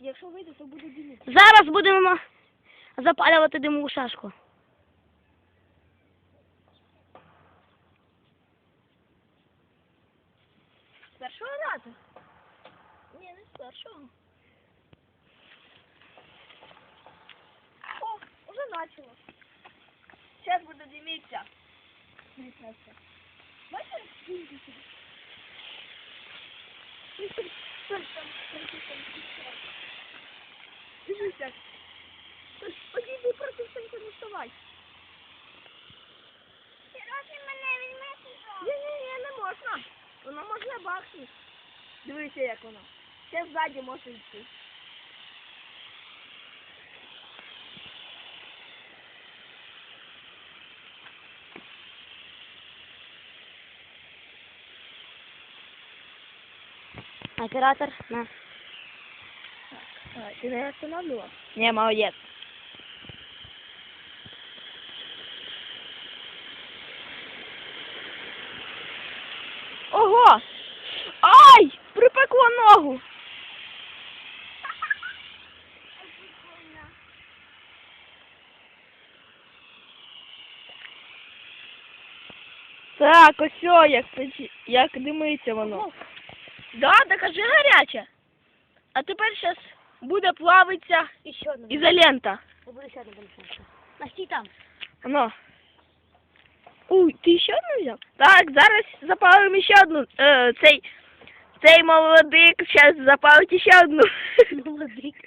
Якщо вийде, то буде диміти. Зараз будемо запалювати димову шашку. З першого разу? Ні, не з першого. О, уже начало. Зараз буде димитися. Дивіться. Бачите? Дивіться сюди. Дивіться, там, там, там, там, там. Дивіться. Ось, Подійди проти сонця не вставай. Сьогодні мене візьме Ні, ні, ні, не можна. Воно можна бахнути. Дивися, як воно. Ще ззаді може йти. Оператор, на. Так, А, ти не остановила? Не, молодець. Ого! Ай! Припекло ногу! Так, ось о, як, як димиться воно. Да, так аж гаряче. А тепер зараз буде плавитися ізолента. Настій там. Воно. Уй, ти ще одну взяв? Так, зараз запалимо ще одну. Е, цей, цей молодик зараз запалить ще одну. Молодик.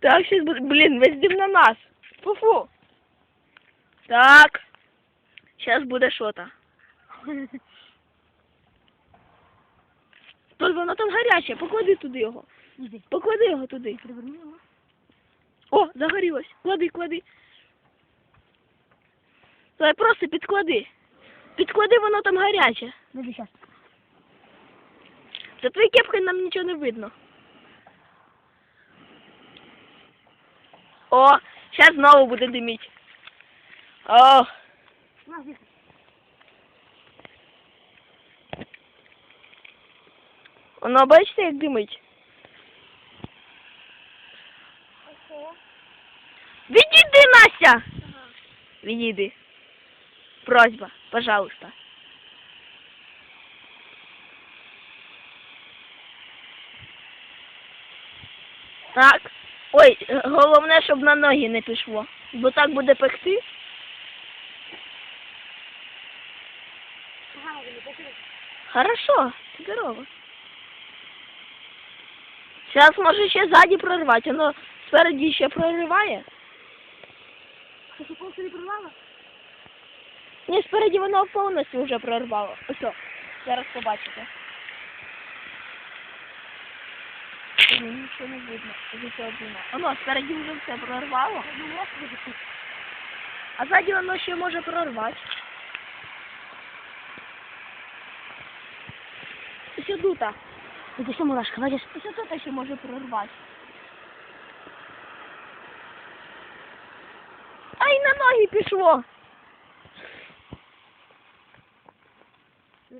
Так, зараз буде. Блін, весь дим на нас. Фу-фу. Так. Зараз буде що-то. Толь, воно там гаряче, поклади туди його. Поклади його туди. О, загорілось. Клади, клади. Давай просто підклади. Підклади, воно там гаряче. Зараз. За твоєю кепкою нам нічого не видно. О, зараз знову буде диміть. О, воно бачите, як димить. Відійди, Настя! Ага. Відійди. Просьба, пожалуйста. Так. Ой, головне, щоб на ноги не пішло. Бо так буде пекти. Хорошо, здорово. Зараз може ще ззаді прорвати, воно спереді ще прориває. Ти що, повністю не прорвала? Ні, спереді воно повністю вже прорвало. Ось, зараз побачите. Ні, нічого не видно. Це одно. Воно спереді вже все прорвало, а ззаді воно ще може прорвати. Ось тут. Іди що, малашка, бачиш? Ось тут ще може прорвати. Ай, на ноги пішло.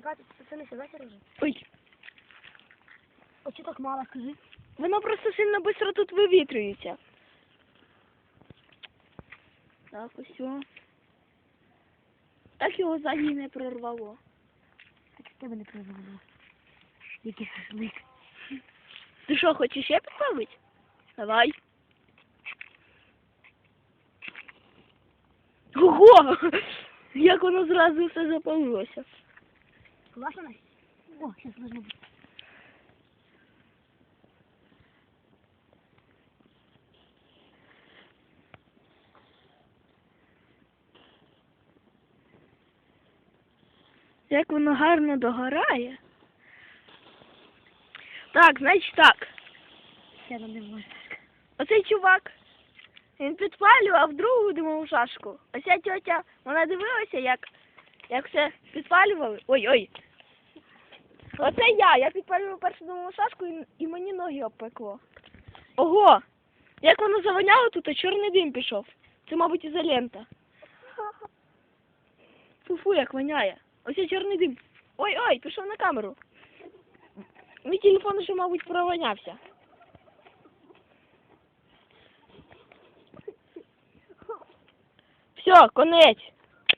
Катя, пацани, сідайте вже. Ой, чи так мало, скажи? Воно просто сильно швидко тут вивітрюється. Так, ось. о. Так його ззаді не прорвало. Так тебе не прорвало. Який шашлик. Ти що, хочеш ще підставити? Давай. Ого! Як воно зразу все запалилося. Класно, О, зараз должно бути. Як воно гарно догорає. Так, значить так. Не. Оцей чувак, він підпалював другу димову шашку. А ця тьотя, вона дивилася, як, як все підпалювали. Ой-ой. Оце я. Я підпалював першу димову шашку і, і мені ноги обпекло. Ого! Як воно завоняло тут, а чорний дим пішов. Це, мабуть, ізолента. Фу-фу, як воняє. Ось чорний дим. Ой-ой, пішов на камеру. мій телефон уже, мабуть, провонявся. Все, конець.